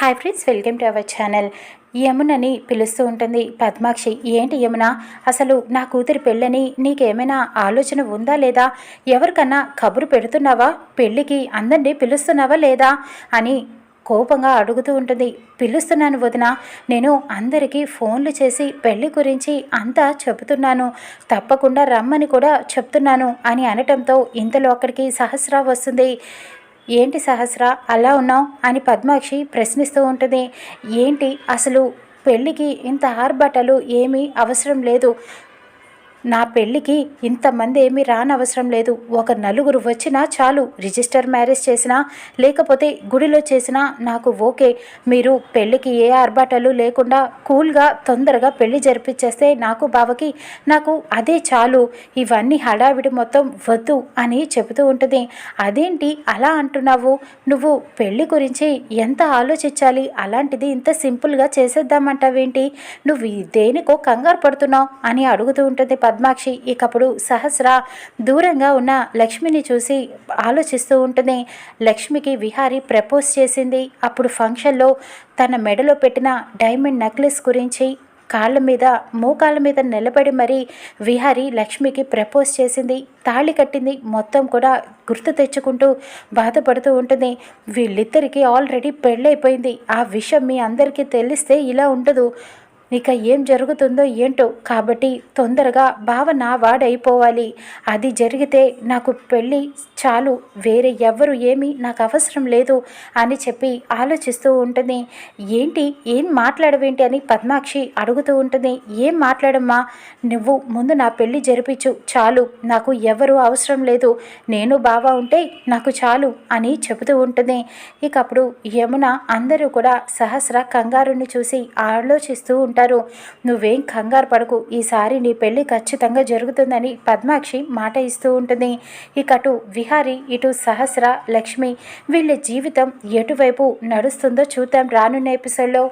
Hi friends welcome to our channel యమునని పిలుస్తూ ఉంటుంది. పద్మాక్షి ఏంటి యమున? అసలు నా కూతురి పెళ్ళని నీకేమైనా ఆలోచన ఉందా లేదా? ఎవరికన్నా కబురు పెడుతున్నావా? పెళ్ళికి అందరినీ పిలుస్తున్నావా లేదా? అని కోపంగా అడుగుతూ ఉంటుంది. పిలుస్తున్నాను వదిన. నేను అందరికీ ఫోన్లు చేసి పెళ్ళి గురించి అంతా చెబుతున్నాను. తప్పకుండా రమ్మని కూడా చెప్తున్నాను అని అనటంతో ఇంతలో అక్కడికి సహస్ర వస్తుంది. ఏంటి సహస్ర అలా ఉన్నావు? అని పద్మాక్షి ప్రశ్నిస్తూ ఉంటుంది. ఏంటి అసలు పెళ్ళికి ఇంత ఆర్భటలు ఏమీ అవసరం లేదు. నా పెళ్ళికి ఇంతమంది ఏమీ రానవసరం లేదు. ఒక నలుగురు వచ్చినా చాలు. రిజిస్టర్ మ్యారేజ్ చేసినా లేకపోతే గుడిలో చేసినా నాకు ఓకే. మీరు పెళ్ళికి ఏ ఆర్భాటాలు లేకుండా కూల్గా తొందరగా పెళ్ళి జరిపించేస్తే నాకు బావకి నాకు అదే చాలు. ఇవన్నీ హడావిడి మొత్తం వద్దు అని చెబుతూ ఉంటుంది. అదేంటి అలా అంటున్నావు? నువ్వు పెళ్ళి గురించి ఎంత ఆలోచించాలి? అలాంటిది ఇంత సింపుల్గా చేసేద్దామంటావేంటి? నువ్వు దేనికో కంగారు పడుతున్నావు అని అడుగుతూ ఉంటుంది పద్మాక్షి ఇకప్పుడు సహస్ర దూరంగా ఉన్న లక్ష్మిని చూసి ఆలోచిస్తూ ఉంటుంది. లక్ష్మికి విహారి ప్రపోజ్ చేసింది. అప్పుడు ఫంక్షన్లో తన మెడలో పెట్టిన డైమండ్ నెక్లెస్ గురించి కాళ్ళ మీద మోకాళ్ళ మీద నిలబడి మరీ విహారి లక్ష్మికి ప్రపోజ్ చేసింది. తాళి కట్టింది. మొత్తం కూడా గుర్తు తెచ్చుకుంటూ బాధపడుతూ ఉంటుంది. వీళ్ళిద్దరికీ ఆల్రెడీ పెళ్ళైపోయింది. ఆ విషయం మీ అందరికీ తెలిస్తే ఇలా ఉండదు. ఇక ఏం జరుగుతుందో ఏంటో కాబట్టి తొందరగా బావ నా వాడైపోవాలి. అది జరిగితే నాకు పెళ్ళి చాలు వేరే ఎవ్వరు ఏమీ నాకు అవసరం లేదు అని చెప్పి ఆలోచిస్తూ ఉంటుంది. ఏంటి ఏం మాట్లాడవేంటి అని పద్మాక్షి అడుగుతూ ఉంటుంది. ఏం మాట్లాడమ్మా నువ్వు ముందు నా పెళ్ళి జరిపించు చాలు నాకు ఎవరు అవసరం లేదు నేను బావ ఉంటే నాకు చాలు అని చెబుతూ ఉంటుంది. ఇక అప్పుడు యమున అందరూ కూడా సహస్ర కంగారుని చూసి ఆలోచిస్తూ ఉంటారు. అంటారు. నువ్వేం కంగారు పడకు. ఈసారి నీ పెళ్ళి ఖచ్చితంగా జరుగుతుందని పద్మాక్షి మాట ఇస్తూ ఉంటుంది. ఇక అటు విహారి ఇటు సహస్ర లక్ష్మి వీళ్ళ జీవితం ఎటువైపు నడుస్తుందో చూద్దాం రానున్న ఎపిసోడ్లో.